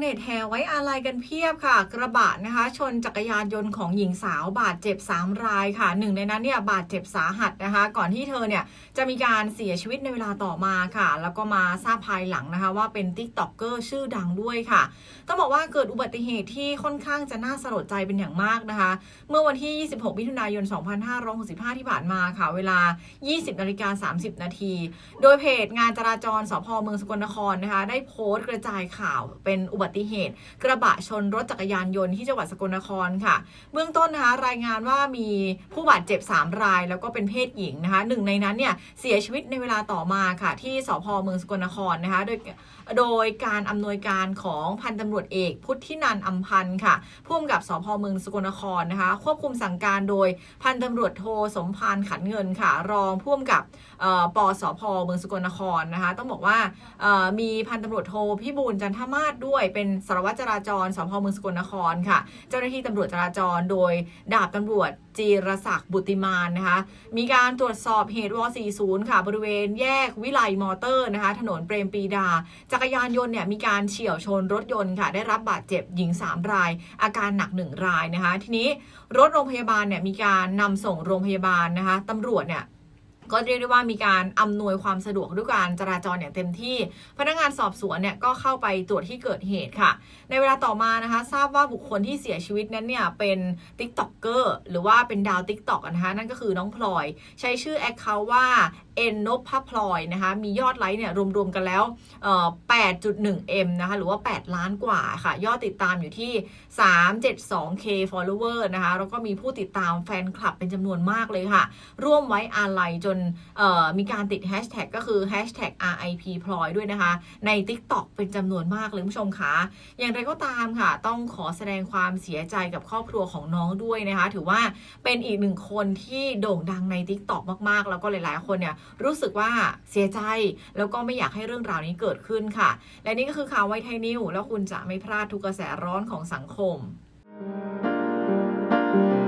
เน็ตแห่ไว้อาลัยกันเพียบค่ะ กระบะนะคะ ชนจักรยานยนต์ของหญิงสาวบาดเจ็บ 3 รายค่ะหนึ่งในนั้นเนี่ยบาดเจ็บสาหัสนะคะ ก่อนที่เธอเนี่ยจะมีการเสียชีวิตในเวลาต่อมาค่ะ แล้วก็มาทราบภายหลังนะคะ ว่าเป็นติ๊กต็อกเกอร์ชื่อดังด้วยค่ะ ต้องบอกว่าเกิดอุบัติเหตุที่ค่อนข้างจะน่าสลดใจเป็นอย่างมากนะคะ เมื่อวันที่ 26 มิถุนายน 2565 ที่ผ่านมาค่ะ เวลา 20นาฬิกา30 นาที โดยเพจงานจราจรสพเมืองสกลนครนะคะ ได้โพสต์กระจายข่าวเป็นอุบัติเหตุ กระบะชนรถจักรยานยนต์ที่จังหวัดสกลนครค่ะ เบื้องต้นนะคะรายงานว่ามีผู้บาดเจ็บ 3 ราย แล้วก็เป็นเพศหญิงนะคะหนึ่งในนั้นเนี่ยเสียชีวิตในเวลาต่อมาค่ะที่สพเมืองสกลนครนะคะโดยโดยการอำนวยการของพันตำรวจเอก พุทธินันอัมพันธ์ค่ะผู้กำกับสพเมืองสกลนครนะคะ ควบคุมสั่งการโดยพันตำรวจโทสมพานขันเงินค่ะ รองผู้กำกับเอ่อปสพเมืองสกลนครนะคะ ต้องบอกว่ามีพันตำรวจโทพี่บูลจันทมาศด้วยเป็นสารวัตรจราจรสพเมืองสกลนครค่ะ เจ้าหน้าที่ตำรวจจราจร โดยดาบตำรวจจีรศักดิ์บุติมานนะคะ มีการตรวจสอบเหตุว40 ค่ะ บริเวณแยกวิไลมอเตอร์นะคะ ถนนเปรมปีดา จักรยานยนต์เนี่ยมีการเฉี่ยวชนรถยนต์ค่ะ ได้รับบาดเจ็บหญิง 3 ราย อาการหนัก 1 รายนะคะ ทีนี้รถโรงพยาบาลเนี่ยมีการนำส่งโรงพยาบาลนะคะตำรวจเนี่ย ก็เรียกได้ว่ามีการอำนวยความสะดวกด้วยการจราจรอย่างเต็มที่ พนักงานสอบสวนเนี่ยก็เข้าไปตรวจที่เกิดเหตุค่ะ ในเวลาต่อมานะคะ ทราบว่าบุคคลที่เสียชีวิตนั้นเนี่ยเป็นติ๊กต็อกเกอร์หรือว่าเป็นดาวติ๊กต็อกนะคะนั่นก็คือน้องพลอย ใช้ชื่อแอคเคาท์ว่า เอ็นนพพลอยนะคะมียอดไลค์เนี่ยรวมๆกันแล้วเอ่อ 8.1M นะคะหรือว่า 8 ล้านกว่าค่ะ ยอดติดตามอยู่ที่ 372K follower นะคะแล้วก็มีผู้ติดตามแฟนคลับเป็นจำนวนมากเลยค่ะ ร่วมไว้อาลัยจนมีการติดแฮชแท็กก็คือ hashtag RIP พลอยด้วยนะคะ ใน TikTok เป็นจำนวนมากเลยคุณผู้ชมคะอย่างไรก็ตามค่ะ ต้องขอแสดงความเสียใจกับครอบครัวของน้องด้วยนะคะ ถือว่าเป็นอีกหนึ่งคนที่โด่งดังใน TikTok มากๆ แล้วก็หลายๆ คนเนี่ยรู้สึกว่าเสียใจ แล้วก็ไม่อยากให้เรื่องราวนี้เกิดขึ้นค่ะ และนี่ก็คือข่าวไวไทยนิวแล้วคุณจะไม่พลาดทุกกระแสร้อนของสังคม thank you